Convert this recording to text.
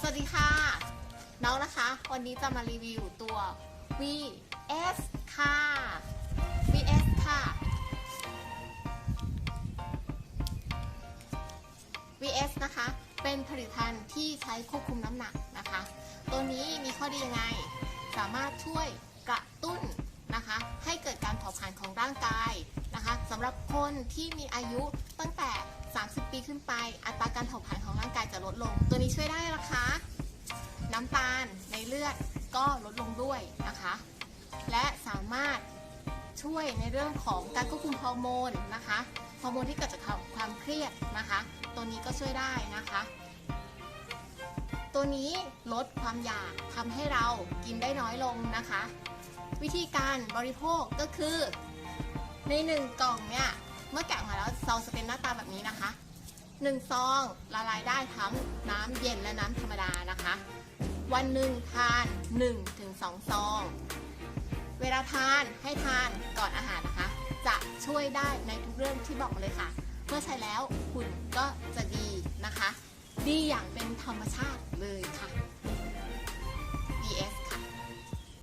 สวัสดีค่ะ น้องนะคะ วันนี้จะมารีวิวตัว VS ค่ะ VS ค่ะ VS นะคะ เป็นผลิตภัณฑ์ที่ใช้ควบคุมน้ำหนักนะคะ ตัวนี้มีข้อดียังไง สามารถช่วยกระตุ้นนะคะ ให้เกิดการเผาผลาญของร่างกายนะคะสำหรับคนที่มีอายุตั้งแต่ 30 ปีขึ้นไป อัตราการเผาผลาญของร่างกายจะลดลง ตัวนี้ช่วยได้นะคะ น้ำตาลในเลือดก็ลดลงด้วยนะคะ และสามารถช่วยในเรื่องของการควบคุมฮอร์โมนนะคะฮอร์โมนที่เกิดจากความเครียดนะคะ ตัวนี้ก็ช่วยได้นะคะ ตัวนี้ลดความอยากทำให้เรากินได้น้อยลงนะคะ วิธีการบริโภคก็คือ ในหนึ่งกล่องเนี่ยเมื่อแกะมาแล้วซองจะเป็นหน้าตาแบบนี้นะคะ หนึ่งซองละลายได้ทั้งน้ำเย็นและน้ำธรรมดานะคะ วันหนึ่งทาน1ถึง2ซอง เวลาทานให้ทานก่อนอาหารนะคะ จะช่วยได้ในทุกเรื่องที่บอกเลยค่ะ เมื่อใช้แล้วคุณก็จะดีนะคะ ดีอย่างเป็นธรรมชาติเลยค่ะ